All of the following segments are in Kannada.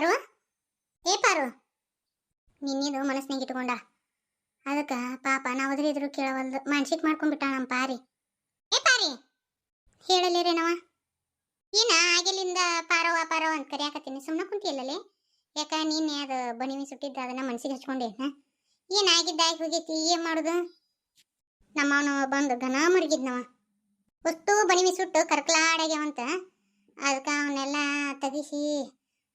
ಪಾರು ಏ ಪಾರು ನಿನ್ನಿದು ಮನಸ್ಸಿನಾಗ ಇಟ್ಕೊಂಡ. ಅದಕ್ಕೆ ಪಾಪ ನಾವು ಅದ್ರಿದ್ರು ಕೇಳವಲ್ದು. ಮಾನ್ಸಿಕ್ ಮಾಡ್ಕೊಂಡ್ಬಿಟ್ಟ ನಮ್ಮ ಪಾರಿ. ಏ ಪಾರಿ! ಹೇಳಲೇರೇನವ ಏನ ಆಗಿಲಿಂದ ಪಾರವ ಪಾರವ ಅಂತ ಕರಿಯಾಕತ್ತೀನಿ. ಸುಮ್ಮನೆ ಕುಂತಿಯಲ್ಲೇ ಯಾಕ ನೀನೆ ಅದು ಬಣಿವಿ ಸುಟ್ಟಿದ್ದ, ಅದನ್ನ ಮನ್ಸಿಗೆ ಹಚ್ಕೊಂಡೆ, ಹಾ? ಏನಾಗಿದ್ದಾಗಿ ಹೋಗೈತಿ? ಏನ್ ಮಾಡುದು? ನಮ್ಮವನು ಬಂದು ಘನ ಮರಗಿದ್ನವ. ಅಷ್ಟು ಬಣಿವಿ ಸುಟ್ಟು ಕರ್ಕಲಾಡಾಗ್ಯವಂತ ಅದಕ್ಕ ಅವನ್ನೆಲ್ಲ ತೆಗಿಸಿ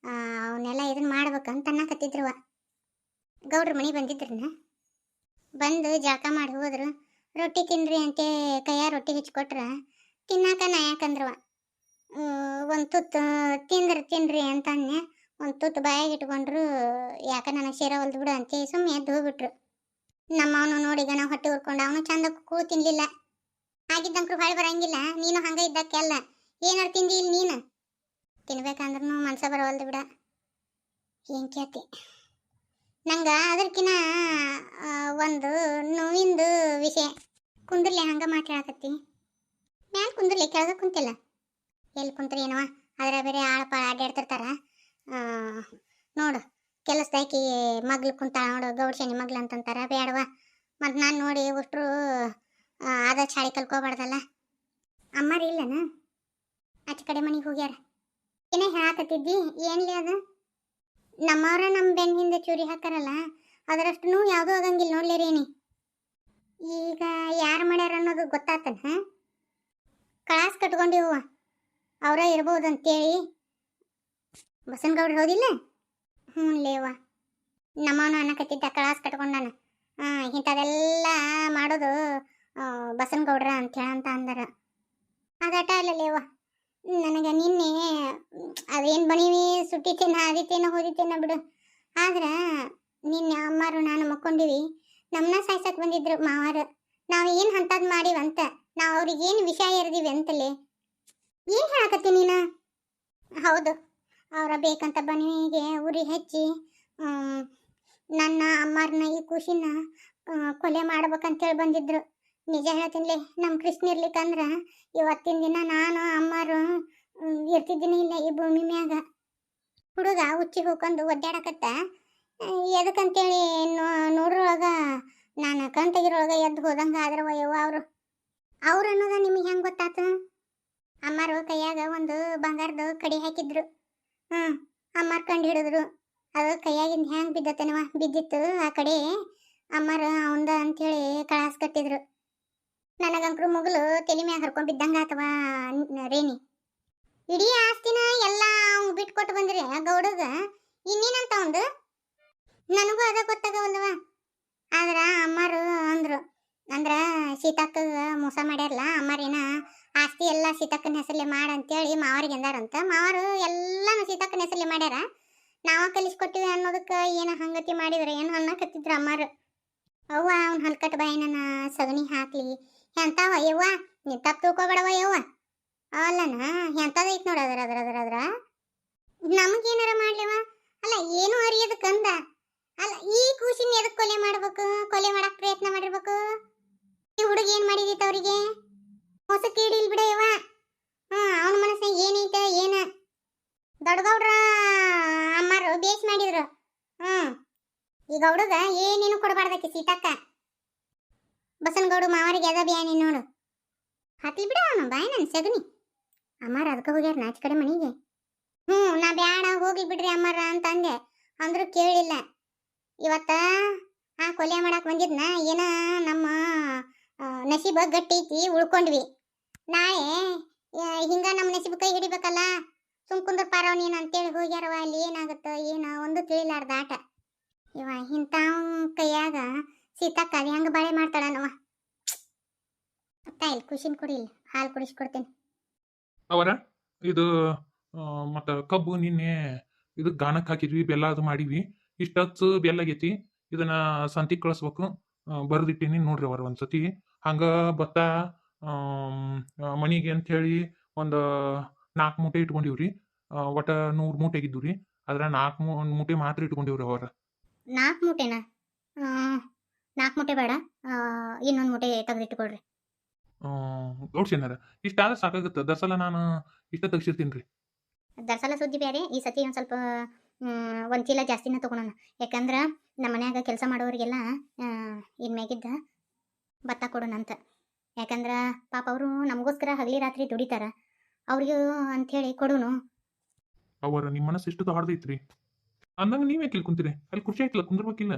ಅವನ್ನೆಲ್ಲ ಇದನ್ನ ಮಾಡ್ಬೇಕಂತ ಅನ್ನಕತ್ತಿದ್ರವ ಗೌಡ್ರ ಮನೆ ಬಂದಿದ್ರನ ಬಂದು ಜಳಕ ಮಾಡಿ ಹೋದ್ರು. ರೊಟ್ಟಿ ತಿನ್ರಿ ಅಂತೆ ಕೈಯ ರೊಟ್ಟಿ ಹಚ್ಕೊಟ್ರ ತಿನ್ನಾಕ ನಾ ಯಾಕಂದ್ರವ ಒಂದು ತುತ್ತು ತಿಂದ್ರೆ ತಿನ್ರಿ ಅಂತ ಅನ್ನೆ. ಒಂದು ತುತ್ತು ಬಾಯಾಗಿ ಇಟ್ಕೊಂಡ್ರು. ಯಾಕ ನನಗೆ ಸೇರವಲ್ದು ಬಿಡು ಅಂತ ಸುಮ್ಮನೆ ಎದ್ದು ಹೋಗ್ಬಿಟ್ರು. ನಮ್ಮವನು ನೋಡಿ ಗಣ ಹೊಟ್ಟೆ ಉರ್ಕೊಂಡು ಅವನು ಚಂದ ಕೂ ತಿನ್ಲಿಲ್ಲ. ಆಗಿದ್ದಂಕ್ರು ಹೊಳೆ ಬರಂಗಿಲ್ಲ. ನೀನು ಹಂಗ ಇದ್ದಕ್ಕೆಲ್ಲ. ಏನಾರು ತಿಂದಿ ಇಲ್ಲಿ ನೀನು? ತಿನ್ಬೇಕಂದ್ರೂ ಮನಸ ಬರವಲ್ದು ಬಿಡ. ಏನು ಕೇಳ್ತಿ? ನಂಗೆ ಅದಕ್ಕಿನ ಒಂದು ನೋವಿಂದು ವಿಷಯ. ಕುಂದ್ರಲಿ ಹಂಗೆ ಮಾತಾಡಕತ್ತಿ. ಮ್ಯಾಲ ಕುಂದ್ರಲಿ ಕೆಳಗೆ ಕುಂತಿಲ್ಲ. ಎಲ್ಲಿ ಕುಂತ್ರಿ ಏನವ? ಅದರ ಬೇರೆ ಆಳಪಾಳ ಅಡ್ಡಾಡ್ತಿರ್ತಾರ ನೋಡು, ಕೆಲಸದಾಕಿ ಮಗ್ಳು ಕುಂತಾಳ ನೋಡು ಗೌಡ್ಶನಿ ಮಗ್ಳು ಅಂತಂತಾರ ಬೇಡವ ಮತ್ತು ನಾನು ನೋಡಿ ಉಷ್ಟ್ರು ಅದ ಚಾಳಿ ಕಲ್ಕೋಬಾರ್ದಲ್ಲ. ಅಮ್ಮಾರಿ ಇಲ್ಲನ? ಆಚೆ ಕಡೆ ಮನೆಗೆ ಹೋಗ್ಯಾರ. ಏನೇ ಹೇಳಾಕತ್ತಿದ್ದಿ? ಏನ್ಲಿ ಅದು? ನಮ್ಮವ್ರ ನಮ್ಮ ಬೆನ್ನ ಹಿಂದೆ ಚೂರಿ ಹಾಕಾರಲ್ಲ, ಅದರಷ್ಟು ಯಾವುದೂ ಆಗಂಗಿಲ್ಲ ನೋಡ್ಲೇರೇನಿ ಈಗ ಯಾರು ಮಾಡ್ಯಾರ ಅನ್ನೋದು ಗೊತ್ತಾತನ ಕಳಾಸ್ ಕಳಾಸ್ ಕಟ್ಕೊಂಡಿವ ಅವರ ಇರ್ಬೋದು ಅಂತೇಳಿ ಬಸನಗೌಡ್ರು ಹೌದಿಲ್ಲ? ಹ್ಞೂ ಲೇವ ನಮ್ಮವನು ಅನ್ನಕತ್ತಿದ್ದ ಕಳಾಸ್ ಕಟ್ಕೊಂಡಾನ. ಹಾಂ, ಇಂಥದೆಲ್ಲ ಮಾಡೋದು ಬಸನಗೌಡ್ರ ಅಂತ ಹೇಳಂತ ಅಂದರ. ಅದಾಟ ಇಲ್ಲ ಲೇವ ನನಗೆ ನಿನ್ನೆ ಅದೇನು ಬಣಿವಿ ಸುಟ್ಟಿತೇನ ಆದಿತೇನ ತಿನ್ನ ಬಿಡು. ಆದ್ರೆ ನಿನ್ನೆ ಅಮ್ಮಾರು ನಾನು ಮಕ್ಕೊಂಡಿವಿ. ನಮ್ಮನ್ನ ಸಾಯ್ಸಕ್ಕೆ ಬಂದಿದ್ರು ಮಾವಾರು. ನಾವು ಏನು ಅಂತದ್ ಮಾಡಿವಂತ ನಾವು ಅವ್ರಿಗೆ ಏನು ವಿಷಯ ಇರ್ದೀವಿ ಅಂತಲೇ? ಏನು ಹೇಳಕತ್ತಿ ನೀನು? ಹೌದು. ಅವರ ಬೇಕಂತ ಬಣಿವಿಗೆ ಉರಿ ಹಚ್ಚಿ ನನ್ನ ಅಮ್ಮಾರನ್ನ ಈ ಖುಷಿನ ಕೊಲೆ ಮಾಡ್ಬೇಕಂತೇಳಿ ಬಂದಿದ್ರು. ನಿಜ ಹೇಳ್ತೀನಿ ನಮ್ಮ ಕೃಷ್ಣ ಇರ್ಲಿಕ್ಕಂದ್ರೆ ಇವತ್ತಿನ ದಿನ ನಾನು ಅಮ್ಮಾರು ಇರ್ತಿದ್ದೀನಿ ಇಲ್ಲ ಈ ಭೂಮಿ ಮ್ಯಾಗ. ಹುಡುಗ ಹುಚ್ಚಿ ಹೋಗ್ಕೊಂಡು ಒದ್ದಾಡಕತ್ತ. ಎದಕ್ಕಂತೇಳಿ ನೋಡ್ರೊಳಗ, ನಾನು ಕಣ್ ಎದ್ದು ಹೋದಂಗೆ ಆದ್ರೆ ಯವ್ವ ಅವರು. ಅವ್ರು ಅನ್ನೋದ ನಿಮಗೆ ಹೆಂಗೆ ಗೊತ್ತಾತು? ಅಮ್ಮಾರು ಕೈಯಾಗ ಒಂದು ಬಂಗಾರದ ಕಡಿ ಹಾಕಿದ್ರು. ಹ್ಞೂ ಅಮ್ಮಾರ್ ಕಂಡು ಹಿಡಿದ್ರು. ಅದು ಕೈಯಾಗಿಂದ ಹೆಂಗೆ ಬಿದ್ದತ್ತೇನವ ಬಿದ್ದಿತ್ತು. ಆ ಕಡೆ ಅಮ್ಮಾರ ಅವಂದ ಅಂತೇಳಿ ಕಳಾಸ್ ಕಟ್ಟಿದ್ರು. ನನಗಂಕ್ರು ಮುಗಲು ತಲೆ ಮ್ಯಾಗ ಹರ್ಕೊಂಡ್ ಬಿದ್ದಂಗ ಆತವ ರೇಣಿ. ಇಡೀ ಆಸ್ತಿನ ಎಲ್ಲ ಅವ್ನು ಬಿಟ್ಕೊಟ್ಟು ಬಂದ್ರಿ ಗೌಡಗ? ಇನ್ನೇನಂತ ಒಂದು ನನಗೂ ಅದ ಗೊತ್ತಾಗ ಗೊತ್ತಾಗವಲ್ದವ ಆದ್ರ ಅಮ್ಮಾರು ಅಂದ್ರು, ಅಂದ್ರ ಸೀತಕ್ಕ ಮೋಸ ಮಾಡ್ಯಾರಲ್ಲ ಅಮ್ಮಾರೇನ ಆಸ್ತಿ ಎಲ್ಲ ಸೀತಕ್ಕನ ಹೆಸರಲ್ಲಿ ಮಾಡ ಅಂತೇಳಿ ಮಾವರಿಗೆ ಅಂದಾರಂತ. ಮಾವರು ಎಲ್ಲಾನು ಸೀತಕ್ಕನ ಹೆಸರಲ್ಲಿ ಮಾಡ್ಯಾರ. ನಾವ ಕಲಿಸ್ಕೊಟ್ಟಿವಿ ಅನ್ನೋದಕ್ಕೆ ಏನು ಹಂಗತಿ ಮಾಡಿದ್ರೆ, ಏನು ಅನ್ನಕತ್ತಿದ್ರ ಅಮ್ಮರು. ಅವ್ವ, ಅವ್ನ ಹಲ್ಕಟ್ ಬಾಯಿನ ಸಗಣಿ ಹಾಕ್ಲಿ. ಎಂತಾವ ಯವ್ವ? ನೀ ತಪ್ಪು ತಿಳ್ಕೊಬೇಡವ ಯವ್ವ. ಅಲ್ಲನ ಎಂತದೈತ್ ನೋಡ ಅದ್ರ ಅದ್ರ ಅದ್ರ ಅದ್ರ. ನಮಗೇನಾರ ಮಾಡ್ಲಿವ? ಅಲ್ಲ, ಏನು ಅರಿಯೋದಕ್ಕಂದ ಅಲ್ಲ, ಈ ಕೂಸಿನ ಎದಕ್ ಕೊಲೆ ಮಾಡ್ಬೇಕು? ಕೊಲೆ ಮಾಡಕ್ ಪ್ರಯತ್ನ ಮಾಡಿರ್ಬೇಕು? ಈ ಹುಡುಗ ಏನ್ ಮಾಡಿದಿತ್ತ ಅವ್ರಿಗೆ? ಹೊಸ ಇಡಿಲ್ ಬಿಡ ಇವ ಹಾ ಅವನ ಮನಸ್ಸಿನಾಗ ಏನೈತ, ಏನ? ದೊಡ್ಡಗೌಡ್ರ ಅಮ್ಮಾರು ಬೇಸ್ ಮಾಡಿದ್ರು. ಹ್ಮ್. ಈಗ ಹುಡುಗ ಏನೇನು ಕೊಡಬಾರ್ದಕ್ಕೆ ಸೀತಕ್ಕ. ಬಸನಗೌಡು ಮಾವರಿಗೆ ಅದ ಬ್ಯಾನಿ ನೋಡು. ಹತ್ಲಿ ಬಿಡ ಅವನು, ಬಾಯ್ ನನ್ನ ಸಗಣಿ. ಅಮ್ಮಾರ ಅದಕ್ಕೆ ಹೋಗ್ಯಾರ ನಾಚ್ ಕಡೆ ಮನೆಗೆ? ಹ್ಞೂ, ನಾ ಬ್ಯಾಡ, ಹೋಗಿ ಬಿಡ್ರಿ ಅಮ್ಮಾರ ಅಂತ ಅಂದೆ ಅಂದ್ರು ಕೇಳಿಲ್ಲ. ಇವತ್ತ, ಆ ಕೊಲೆ ಮಾಡಕ್ ಬಂದಿದ್ನ, ಏನ ನಮ್ಮ ನಸೀಬ ಗಟ್ಟಿ ಐತಿ ಉಳ್ಕೊಂಡ್ವಿ. ನಾಳೆ ಹಿಂಗ ನಮ್ಮ ನಸೀಬ ಕೈ ಹಿಡಿಬೇಕಲ್ಲ? ಸುಮ್ ಕುಂದ್ರ ನೀನು ಅಂತೇಳಿ ಹೋಗ್ಯಾರವ ಅಲ್ಲಿ ಏನಾಗುತ್ತೋ, ಏನ ಒಂದು ತಿಳಿಲಾರ್ದ ಆಟ. ಇವ ಇಂಥವ್ ಕೈಯಾಗ ಸೀತಕ್ಕ ಅದು ಹೆಂಗೆ ಬಾಳೆ ಮಾಡ್ತಾಳನವ ಅಪ್ಪ, ಇಲ್ಲಿ ಖುಷಿನ್ ಕುಡಿಲ್ಲ ಹಾಲು ಕುಡಿಸ್ಕೊಡ್ತೀನಿ. ಅವರ ಇದು ಮತ್ತು ಕಬ್ಬು ನಿನ್ನೆ ಇದು ಗಾಣಕ್ಕೆ ಹಾಕಿದ್ವಿ, ಬೆಲ್ಲ ಅದು ಮಾಡಿವಿ ಇಷ್ಟು ಬೆಲ್ಲ ಆಗೈತಿ, ಇದನ್ನ ಸಂತಿಗೆ ಕಳಿಸ್ಬೇಕು. ಬರೆದಿಟ್ಟಿನಿ ನೋಡ್ರಿ ಅವರ ಒಂದ್ಸತಿ. ಹಂಗ ಭತ್ತ ಮನಿಗೆ ಅಂತ ಹೇಳಿ ಒಂದು ನಾಲ್ಕು ಮೂಟೆ ಇಟ್ಕೊಂಡಿವ್ರಿ. ಒಟ್ಟ ನೂರು ಮೂಟೆ ಇದ್ದು ರೀ ಅದ್ರ ನಾಲ್ಕು ಮೂಟೆ ಮಾತ್ರ ಇಟ್ಕೊಂಡಿವ್ರಿ ಅವರ. ನಾಲ್ಕು ಮೂಟೆನಾ? ನಾಲ್ಕು ಮೂಟೆ ಬೇಡ. ಇನ್ನೊಂದು ಮೂಟೆ ತೆಗೆದಿಟ್ಟುಕೊಡ್ರಿ ಗೌಡ್ಸೇನಾರ ಇಷ್ಟಾದ್ರೆ ಸಾಕಾಗುತ್ತೆ. ದರ್ಸಲ ನಾನು ಇಷ್ಟ ತೆಗ್ಸಿರ್ತೀನಿ ರೀ. ದರ್ಸಲ ಸುದ್ದಿ ಬೇರೆ. ಈ ಸತಿ ಒಂದು ಸ್ವಲ್ಪ ಒಂದು ಚೀಲ ಜಾಸ್ತಿನ ತೊಗೊಳೋಣ. ಯಾಕಂದ್ರೆ ನಮ್ಮ ಮನ್ಯಾಗ ಕೆಲಸ ಮಾಡೋರಿಗೆಲ್ಲ ಇನ್ಮ್ಯಾಗಿದ್ದ ಭತ್ತ ಕೊಡೋಣಂತ. ಯಾಕಂದ್ರೆ ಪಾಪ ಅವರು ನಮಗೋಸ್ಕರ ಹಗಲಿ ರಾತ್ರಿ ದುಡಿತಾರ. ಅವ್ರಿಗೂ ಹೇಳಿ ಕೊಡೋನು. ಅವರ ನಿಮ್ಮ ಮನಸ್ಸು ಎಷ್ಟು ಹಾಡ್ದೈತ್ರಿ ಅಂದಂಗ ನೀವೇ ಕುಂತೀರಿ ಅಲ್ಲಿ ಖುಷಿ ಆಯ್ತಲ್ಲ ಕುಂದ್ರಬೇಕಿಲ್ಲ.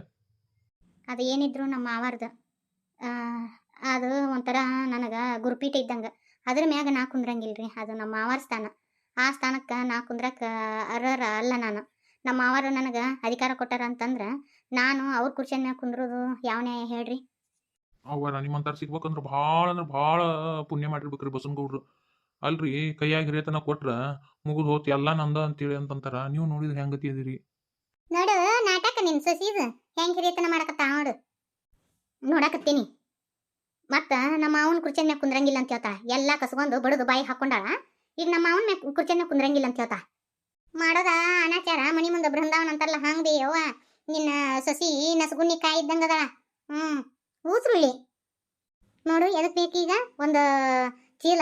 ಅದು ಏನಿದ್ರು ನಮ್ಮ ಮಾವಾರ್ದ. ಅದು ಒಂಥರ ನನಗೆ ಗುರುಪೀಠ ಇದ್ದಂಗೆ. ಅದ್ರ ಮ್ಯಾಗ ನಾ ಕುಂದ್ರಂಗಿಲ್ರಿ ಅದು ನಮ್ಮ ಮಾವಾರ ಸ್ಥಾನ. ಆ ಸ್ಥಾನಕ್ಕೆ ನಾ ಕುಂದ್ರಕ್ಕೆ ಅರ್ಹರ ಅಲ್ಲ ನಾನು. ನಮ್ಮ ಮಾವಾರು ನನಗೆ ಅಧಿಕಾರ ಕೊಟ್ಟಾರ ಅಂತಂದ್ರೆ ನಾನು ಅವ್ರ ಕುರ್ಚಿಯ ಮ್ಯಾಗ ಕುಂದ್ರೋದು ಯಾವ ನ್ಯಾಯ ಹೇಳ್ರಿ? ಅವ್ವ ನಿಮ್ಮಂತಾರ ಸಿಗ್ಬೇಕಂದ್ರೆ ಭಾಳ ಅಂದ್ರೆ ಭಾಳ ಪುಣ್ಯ ಮಾಡಿರ್ಬೇಕ್ರಿ ಬಸನಗೌಡ್ರು ಅಲ್ರಿ ಕೈಯಾಗ ಹಿರಿಯತನ ಕೊಟ್ರ ಮುಗಿದು ಹೋತ್ ಎಲ್ಲ ನಂದ ಅಂತೇಳಿ ಅಂತಂತಾರ. ನೀವು ನೋಡಿದ್ರೆ ಹೆಂಗತಿ ಅದಿರಿ? ನೋಡು ನಾಟಕ ನಿನ್ ಸೊಸಿದು ಹೆಂಗ್ ಹಿರಿಯತನ ಮಾಡಕತ್ತ ನೋಡು. ನೋಡಕತ್ತೀನಿ. ಮತ್ತ ನಮ್ಮ ಅವ್ವನ ಕುರ್ಚಿ ಮ್ಯಾಗ ಕುಂದ್ರಂಗಿಲ್ಲ ಅಂತ ಹೇಳ್ತಾ ಎಲ್ಲ ಕಸ್ಕೊಂಡು ಬಡದು ಬಾಯಿ ಹಾಕೊಂಡಾಳ. ಈಗ ನಮ್ಮ ಮಾವನ್ ಮ್ಯಾಗ ಕುರ್ಚಿ ಮ್ಯಾಗ ಕುಂದ್ರಂಗಿಲ್ಲ ಅಂತ ಹೇಳ್ತಾ ಮಾಡೋದ ಅನಾಚಾರ, ಮನಿ ಮುಂದೆ ಬೃಂದಾವನ ಅಂತಾರಲ್ಲ, ಹಂಗ್ದಿ ಯವ್ವ. ನಿನ್ನ ಸಸಿ ನಸಗುನ್ನಿ ಕಾಯಿ ಇದ್ದಂಗ ಅದಾಳ. ಹ್ಮ್ ಊಸ್ರುಳ್ಳಿ ನೋಡು ಎದಕ್ ಬೇಕೀಗ? ಒಂದು ಚೀಲ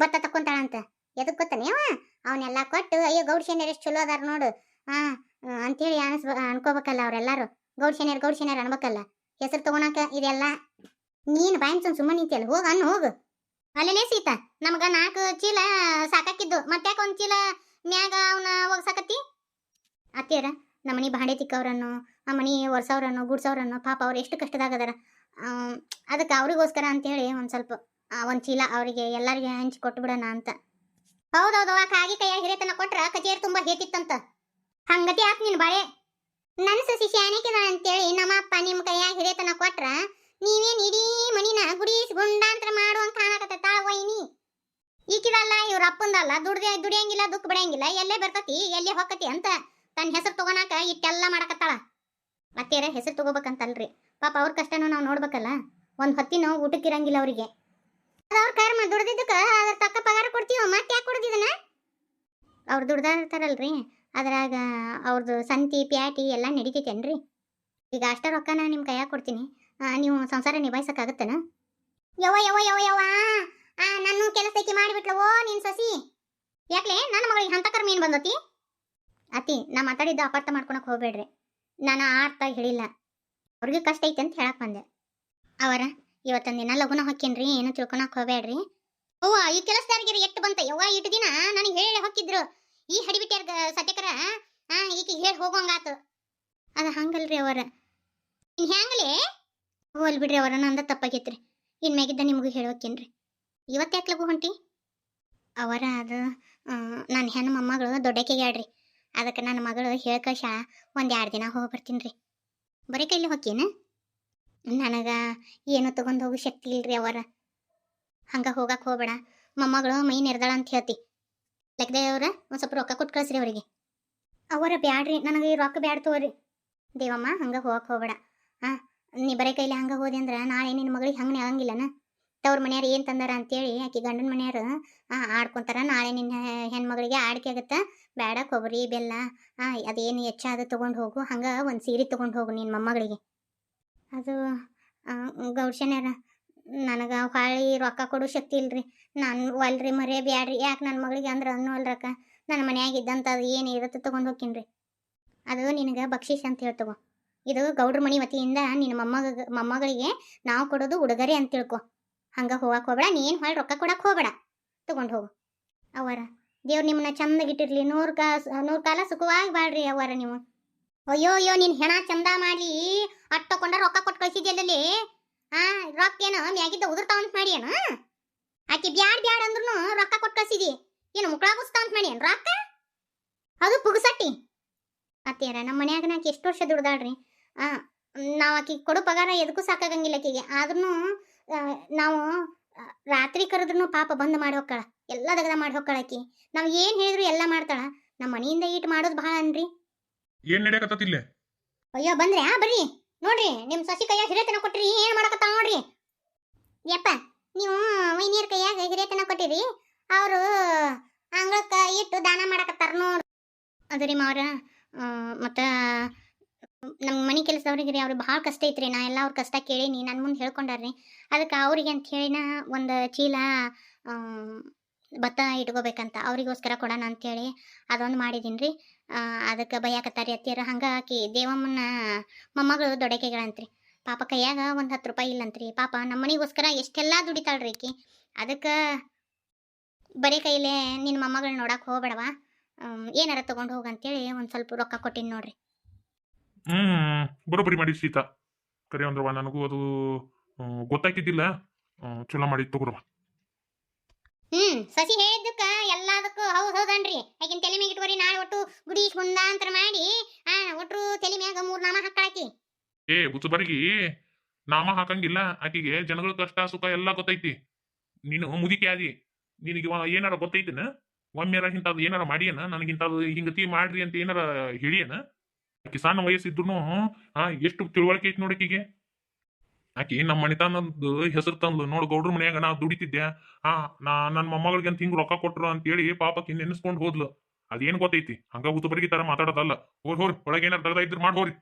ಭತ್ತ ತಕ್ಕೊಂತಾಳಂತ ಎದಕ್ ಗೊತ್ತಾನೆ ಅವ ಅವನ್ನೆಲ್ಲ ಕೊಟ್ಟು, ಅಯ್ಯೋ, ಗೌಡ್ ಶನಿಯರ್ ಎಷ್ಟು ಚಲೋ ಅದಾರ ನೋಡು. ಹಾ, ಅಂತೇಳಿ ಅನ್ಸ್ ಅನ್ಕೋಬೇಕಲ್ಲ ಅವರೆಲ್ಲರೂ. ಗೌಡ್ ಶನಿಯರ್, ಗೌಡ್ ಅನ್ಬೇಕಲ್ಲ. ಹೆಸರು ತಗೋಣಕ ಇದೆಲ್ಲ. ನೀನು ಬಾಯಿನ್ಸನ್ ಸುಮ್ಮನೆ ನಿಂತಿಯಲ್ಲ, ಹೋಗ ಅನ್ನು ಹೋಗು. ಅಲ್ಲೇನೇ ಸೀತಾ, ನಮ್ಗ ನಾಲ್ಕು ಚೀಲ ಸಾಕಾಕಿದ್ದು ಮತ್ತ್ಯಾಕ ಒಂದ್ ಚೀಲ ಮ್ಯಾಗ ಅವನ ಹೋಗ್ಸಾಕತ್ತಿ ಅತ್ತಿಯರ ನಮ್ಮನಿ ಬಾಂಡೆ ತಿಕ್ಕವ್ರನ್ನು ಆ ಮನಿ ಒರ್ಸವ್ರನ್ನು, ಗುಡ್ಸವ್ರನ್ನು, ಪಾಪ ಅವ್ರು ಎಷ್ಟು ಕಷ್ಟದಾಗದಾರ. ಅದಕ್ಕೆ ಅವ್ರಿಗೋಸ್ಕರ ಅಂತೇಳಿ ಒಂದು ಸ್ವಲ್ಪ ಒಂದ್ ಚೀಲ ಅವರಿಗೆ, ಎಲ್ಲರಿಗೆ ಹಂಚಿ ಕೊಟ್ಬಿಡೋಣ ಅಂತ. ಹೌದೌದು, ಆ ಕಾಗಿ ಕೈಯ ಹಿರೇತನ ಕೊಟ್ರ ಕಚೇರಿ ತುಂಬಾ ಹೇತಿತ್ತಂತ ಹಂಗತಿ ಆತ್ ನೀನು ಬಾಳೆ. ನನ್ನ ಸಸಿ ಶಾಣಿಕಿದ ಅಂತೇಳಿ ನಮ್ಮ ಅಪ್ಪ ನಿಮ್ಮ ಕೈಯಾಗ ಹಿರೇತನ ಕೊಟ್ರ, ನೀವೇನ್ ಇಡೀ ಇವ್ರ ಅಪ್ಪಂದಲ್ಲ, ದುಡ್ದೆ ದುಡಿಯಂಗಿಲ್ಲ, ದುಃಖ ಬಿಡಂಗಿಲ್ಲ ಎಲ್ಲೇ ಬರ್ತತಿ, ಎಲ್ಲೇ ಹೊಕ್ಕತಿ ಅಂತ ತನ್ನ ಹೆಸರು ತಗೋನಾಕ ಇಟ್ಟೆಲ್ಲ ಮಾಡಕತ್ತಾಳ. ಅತ್ತೇರ ಹೆಸರು ತಗೋಬೇಕಂತಲ್ರಿ. ಪಾಪ ಅವ್ರ ಕಷ್ಟನೂ ನಾವು ನೋಡ್ಬೇಕಲ್ಲ, ಒಂದ್ ಹೊತ್ತಿನ ಊಟಕ್ಕಿರಂಗಿಲ್ಲ ಅವರಿಗೆ. ಅವ್ರ ಕರ್ಮ, ದುಡ್ದಿದ್ದಕ್ಕ ಅದ್ರ ತಕ್ಕ ಪಗಾರ ಕೊಡ್ತೀವ, ಮತ್ತೆ ಯಾಕೆ ಕೊಡ್ದಿದನ ಅವ್ರು ದುಡ್ದಾರ್ತಾರಲ್ರಿ ಅದ್ರಾಗ ಅವ್ರದ್ದು ಸಂತಿ, ಪ್ಯಾಟಿ ಎಲ್ಲ ನಡೀತೈತೇನ್ರಿ? ಈಗ ಅಷ್ಟ ರೊಕ್ಕನ ನಿಮ್ಮ ಕೈಯಾಗ ಕೊಡ್ತೀನಿ. ನೀವು ಸಂಸಾರ ನಿಭಾಯಿಸೋಕ್ಕಾಗತ್ತೇನ? ಯವ ಯವ ಯವ ಯವ್ವ! ಆ ನನ್ನ ಕೆಲಸಕ್ಕೆ ಮಾಡಿಬಿಟ್ಲವೋ ನಿನ್ ಸಸಿ. ಯಾಕ್ಲೆ, ನನ್ನ ಮಗಳಿಗೆ ಹಂತ ಕರ್ಮ ಏನ್ ಬಂದತಿ? ಅತಿ ನಾ ಮಾತಾಡಿದ್ದ ಅಪಾರ್ಥ ಮಾಡ್ಕೊಳಕ್ ಹೋಗ್ಬೇಡ್ರಿ. ನಾನು ಆ ಅರ್ಥ ಹೇಳಿಲ್ಲ. ಅವ್ರಿಗೆ ಕಷ್ಟ ಐತೆ ಅಂತ ಹೇಳಕ್ ಬಂದೆ. ಅವರ, ಇವತ್ತೊಂದ್ ದಿನ ಲಗುನ ಹೊಕ್ಕೇನ್ರಿ, ಏನು ತಿಳ್ಕೊಳಕ್ ಹೋಗ್ಬೇಡ್ರಿ. ಅವ್ವ ಈ ಕೆಲಸದಾರಿಗೆ ಎಟ್ಟು ಬಂತ? ಯವ್ವ ಇಟ್ಟು ದಿನ ನನಗೆ ಹೇಳಿ ಹೊಕ್ಕಿದ್ರು. ಈ ಹಡಿಬಿಟ್ಟಿಯರ್ ಸತ್ಯಕರ, ಆ, ಈಕೆ ಹೇಳಿ ಹೋಗೋಂಗಾತು. ಅದ ಹಂಗಲ್ರಿ ಅವರ. ಇನ್ ಹ್ಯಾಂಗಲೇ? ಹೋಲ್ ಬಿಡ್ರಿ ಅವರ, ನಂದ ತಪ್ಪಾಗೈತ್ರಿ. ಇನ್ ಮ್ಯಾಗಿದ್ದ ನಿಮಗೂ ಹೇಳೋಕೇನ್ರಿ ಇವತ್ತು ಲಗು ಹೊಂಟಿ? ಅವರ ಅದು ನನ್ನ ಹೆಣ್ಣು ಮೊಮ್ಮಗಳು ದೊಡ್ಡಕ್ಕೆಗೆ ಆಡ್ರಿ. ಅದಕ್ಕೆ ನನ್ನ ಮಗಳು ಹೇಳ್ಕಶ ಒಂದು ಎರಡು ದಿನ ಹೋಗಿ ಬರ್ತೀನಿ ರೀ ಬರೀ ಕೈಲಿ ಹೊಕ್ಕೇನ? ನನಗೆ ಏನು ತಗೊಂಡು ಹೋಗೋ ಶಕ್ತಿ ಇಲ್ರಿ ಅವರ. ಹಂಗ ಹೋಗಕ್ಕೆ ಹೋಗ್ಬೇಡ. ಮೊಮ್ಮಗಳು ಮೈ ನೆರೆದಾಳ ಅಂತ ಹೇಳ್ತಿ. ಲೆಕ್ಕದೇವ್ರ ಒಂದು ಸ್ವಲ್ಪ ರೊಕ್ಕ ಕೊಟ್ಟು ಕಳಿಸ್ರಿ ಅವರಿಗೆ. ಅವರ ಬ್ಯಾಡ್ರಿ, ನನಗೆ ಈ ರೊಕ್ಕ ಬ್ಯಾಡ್ ತೋರಿ ದೇವಮ್ಮ, ಹಂಗೆ ಹೋಗಕ್ಕೆ ಹೋಗ್ಬೇಡ. ಹಾಂ ನೀ ಬರೀ ಕೈಲಿ ಹಂಗೆ ಹೋದೆ ಅಂದ್ರೆ ನಾಳೆ ನಿನ್ನ ಮಗಳಿಗೆ ಹಂಗೆ ಆಗಂಗಿಲ್ಲನ ತವ್ರ ಮನೆಯವ್ರು ಏನು ತಂದಾರ ಅಂತೇಳಿ ಆಕೆ ಗಂಡನ ಮನೆಯವ್ರು ಹಾಂ ಆಡ್ಕೊಂತಾರ. ನಾಳೆ ನಿನ್ನ ಹೆಣ್ಮಗಳಿಗೆ ಆಡಿಕೆ ಆಗುತ್ತೆ. ಬೇಡ ಕೊಬ್ಬರಿ, ಬೆಲ್ಲ ಅದೇನು ಹೆಚ್ಚಾದ ತೊಗೊಂಡು ಹೋಗು. ಹಂಗೆ ಒಂದು ಸೀರೆ ತೊಗೊಂಡು ಹೋಗು ನಿನ್ನ ಮೊಮ್ಮಗಳಿಗೆ. ಅದು ಗೌಡ್ಶನ್ಯಾರ ನನಗೆ ಹೊಳ್ಳಿ ರೊಕ್ಕ ಕೊಡೋ ಶಕ್ತಿ ಇಲ್ರಿ. ನಾನು ಒಲ್ರಿ ಮರೇ ಬ್ಯಾಡ್ರಿ. ಯಾಕೆ ನನ್ನ ಮಗಳಿಗೆ ಅಂದ್ರೆ ಅನ್ನೋ ಅಲ್ರಕ್ಕ. ನನ್ನ ಮನ್ಯಾಗ ಅದು ಏನು ಇರುತ್ತೆ ತೊಗೊಂಡು ಹೋಗ್ತೀನಿ ಅದು ನಿನಗೆ ಬಕ್ಷೀಶ್ ಅಂತ ಹೇಳ್ತಗೋ ಇದು ಗೌಡ್ರ ಮನಿ ವತಿಯಿಂದ ನಿನ್ನ ಮೊಮ್ಮಗ, ಮೊಮ್ಮಗಳಿಗೆ ನಾವು ಕೊಡೋದು ಉಡುಗೊರೆ ಅಂತ ತಿಳ್ಕೊ. ಹಂಗೆ ಹೋಗಕ್ಕೆ ಹೋಗಬೇಡ, ನೀನು ಹೊಳ್ ರೊಕ್ಕ ಕೊಡಕ್ಕೆ ಹೋಗಬೇಡ. ತೊಗೊಂಡು ಹೋಗು. ಅವರ ದೇವ್ರು ನಿಮ್ಮನ್ನ ಚಂದಗಿಟ್ಟಿರ್ಲಿ ನೂರು ಕಾ ನೂರು ಕಾಲ ಸುಖವಾಗಿ ಬಾಳ್ರಿ ಅವರ ನೀವು. ಅಯ್ಯೋ ಅಯ್ಯೋ, ನೀನು ಹೆಣ ಚಂದ ಮಾಡಿ ಅಟ್ ತಗೊಂಡ ರೊಕ್ಕ ಕೊಟ್ಟು ಕಳ್ಸಿದ್ಯಲ್ಲಲ್ಲಿ ಆ, ರೊಕ್ಕ ಏನು ಮ್ಯಾಗಿದ್ದ ಉದುರ್ತಾವ ಅಂತ ಮಾಡಿ ಏನು ಆಕೆ ಬ್ಯಾಡ್ ಬ್ಯಾಡ್ ಅಂದ್ರೂ ರೊಕ್ಕ ಕೊಟ್ಟು ಕಳ್ಸಿದಿ. ಏನು ಮುಕ್ಳಾಗುಸ್ತಾ ಅಂತ ಮಾಡಿ ಏನು ರೊಕ್ಕ? ಅದು ಪುಗ್ಸಟ್ಟಿ. ಅತ್ತೆಯರ ನಮ್ಮ ಮನ್ಯಾಗ ನಾಕೆ ಎಷ್ಟು ವರ್ಷ ದುಡ್ದಾಳ್ರಿ. ಆ, ನಾವು ಆಕಿ ಕೊಡೋ ಪಗಾರ ಎದಕ್ಕೂ ಸಾಕಾಗಂಗಿಲ್ಲ ಆಕಿಗೆ. ಆದ್ರೂ ನಾವು ರಾತ್ರಿ ಕರೆದ್ರೂ ಪಾಪ ಬಂದ್ ಮಾಡಿ ಹೋಗ್ತಾಳ ಎಲ್ಲ ದಗದ ಮಾಡಿ ಹೋಗ್ತಾಳ ಆಕಿ. ನಾವು ಏನು ಹೇಳಿದ್ರು ಎಲ್ಲ ಮಾಡ್ತಾಳ. ನಮ್ಮ ಮನೆಯಿಂದ ಈಟ್ ಮಾಡೋದು ಭಾಳ ಅನ್ರಿ. ಏನ್ ನಡೆಯಕತ್ತಿಲ್ಲ ಅಯ್ಯೋ ಬಂದ್ರೆ ಆ ಬರ್ರಿ. ನೋಡ್ರಿ ನಿಮ್ ಸಸಿ ಕೈಯಾಗ ಹಿರೇತನ ಕೊಟ್ರಿ ಏನ್ ಮಾಡಕತ್ತ ನೋಡ್ರಿ. ಯಪ್ಪ ನೀವು ವೈನಿಯರ್ ಕೈಯಾಗ ಹಿರೇತನ ಕೊಟ್ಟಿರಿ. ಅವರು ಅಂಗಳಕ್ಕ ಇಟ್ಟು ದಾನ ಮಾಡಕತ್ತಾರ ನೋಡ್ರಿ. ಅದ್ರಿ ಮಾವ್ರ ಮತ್ತು ನಮ್ಮ ಮನೆ ಕೆಲಸದವ್ರಿಗೆ ರೀ, ಅವ್ರಿಗೆ ಭಾಳ ಕಷ್ಟ ಐತ್ರಿ. ನಾ ಎಲ್ಲ ಅವ್ರ ಕಷ್ಟ ಕೇಳೀನಿ ನನ್ನ ಮುಂದೆ ಹೇಳ್ಕೊಂಡಾರ್ರಿ ಅದಕ್ಕೆ ಅವ್ರಿಗೆ ಅಂತ ಹೇಳಿನ ಒಂದು ಚೀಲ ಭತ್ತ ಇಟ್ಕೋಬೇಕಂತ ಅವರಿಗೋಸ್ಕರ ಕೊಡೋಣ ಅಂತೇಳಿ ಅದೊಂದು ಮಾಡಿದ್ದೀನಿ ರೀ. ಅದಕ್ಕೆ ಬೈಯಾಕತ್ತಾರಿ ಅತ್ತಿಯರ, ಹಂಗೆ ಆಕಿ ದೇವಮ್ಮನ ಮೊಮ್ಮಗಳು ದೊಡಕೆಗಳಂತ್ರಿ ಪಾಪ ಕೈಯಾಗ ಒಂದು ಹತ್ತು ರೂಪಾಯಿ ಇಲ್ಲಂತ್ರಿ ಪಾಪ ನಮ್ಮ ಮನೆಗೋಸ್ಕರ ಎಷ್ಟೆಲ್ಲ ದುಡಿತಾಳ್ರಿ ಈಕಿ. ಅದಕ್ಕೆ ಬರೀ ಕೈಲೇ ನಿನ್ನ ಮೊಮ್ಮಗಳು ನೋಡಕ್ಕೆ ಹೋಗ್ಬೇಡವಾ. ಏನಾರ ತೊಗೊಂಡು ಹೋಗಂತೇಳಿ ಒಂದು ಸ್ವಲ್ಪ ರೊಕ್ಕ ಕೊಟ್ಟಿನಿ ನೋಡ್ರಿ. ಹ್ಮ್. ಬರೋಬ್ಬರಿ ಮಾಡಿ ಸೀತಾ ಕರೆ ಅಂದ್ರವ ನನಗೂ ಅದು ಗೊತ್ತಾಗ್ತಿದ್ದಿಲ್ಲ ಚಲೋ ಮಾಡಿ ತಗೋರವ ಹ್ಮ್ ಸಸಿ ಹೇಳಿದ್ದಕ್ಕ ಎಲ್ಲದಕ್ಕೂ ಹೌದ್ ಹೌದನ್ರಿ. ಆಕಿನ ತಲೆ ಮ್ಯಾಗ ಇಟ್ಕೋರಿ ನಾಳೆ ಒಟ್ಟು ಗುಡಿ ಮುಂದಾಂತರ ಮಾಡಿ ಆ ಒಟ್ರು ತಲೆ ಮ್ಯಾಗ ಮೂರ್ ನಾಮ ಹಾಕಾಕಿ ಏ ಬುಚ್ಚಬರಿಗೆ ನಾಮ ಹಾಕಂಗಿಲ್ಲ. ಆಕಿಗೆ ಜನಗಳ ಕಷ್ಟ ಸುಖ ಎಲ್ಲ ಗೊತ್ತೈತಿ. ನೀನು ಮುದಿಕೆ ಆದಿ. ನಿನಗೆ ಏನಾರ ಗೊತ್ತೈತಿನ? ಒಮ್ಮೆರ ಇಂಥದ್ದು ಏನಾರ ಮಾಡಿಯನ? ನನಗಿಂತ ಹಿಂಗತಿ ಮಾಡ್ರಿ ಅಂತ ಏನಾರ ಹೇಳಿಯನ? ಆಕಿ ಸಣ್ಣ ವಯಸ್ಸಿದ್ರು ಹಾ ಎಷ್ಟು ತಿಳುವಳಿಕೆ ಐತಿ ನೋಡಕಿಗೆ ಆಕಿ ನಮ್ಮ ಮಣಿತನದ ಹೆಸರು ತಂದ್ಲು ನೋಡ್ ಗೌಡ್ರ ಮನ್ಯಾಗ ನಾ ದುಡಿತಿದ್ದೆ ಹಾ ನಾ ನನ್ನ ಮೊಮ್ಮಗಳಿಗೆ ಅಂತ ಹಿಂಗ್ ರೊಕ್ಕ ಕೊಟ್ರು ಅಂತೇಳಿ ಪಾಪಕ್ಕೆ ನೆನೆಸ್ಕೊಂಡು ಹೋದ್ಲು. ಅದೇನ್ ಗೊತ್ತೈತಿ, ಹಂಗ ಉತ್ತಬರಿಗೆ ತರ ಮಾತಾಡೋದಲ್ಲ. ಹೋರ್ ಹೋರ್, ಒಳಗೆ ಏನಾರ ತಗದ ಇದ್ರ ಮಾಡಿ ಹೋರಿ.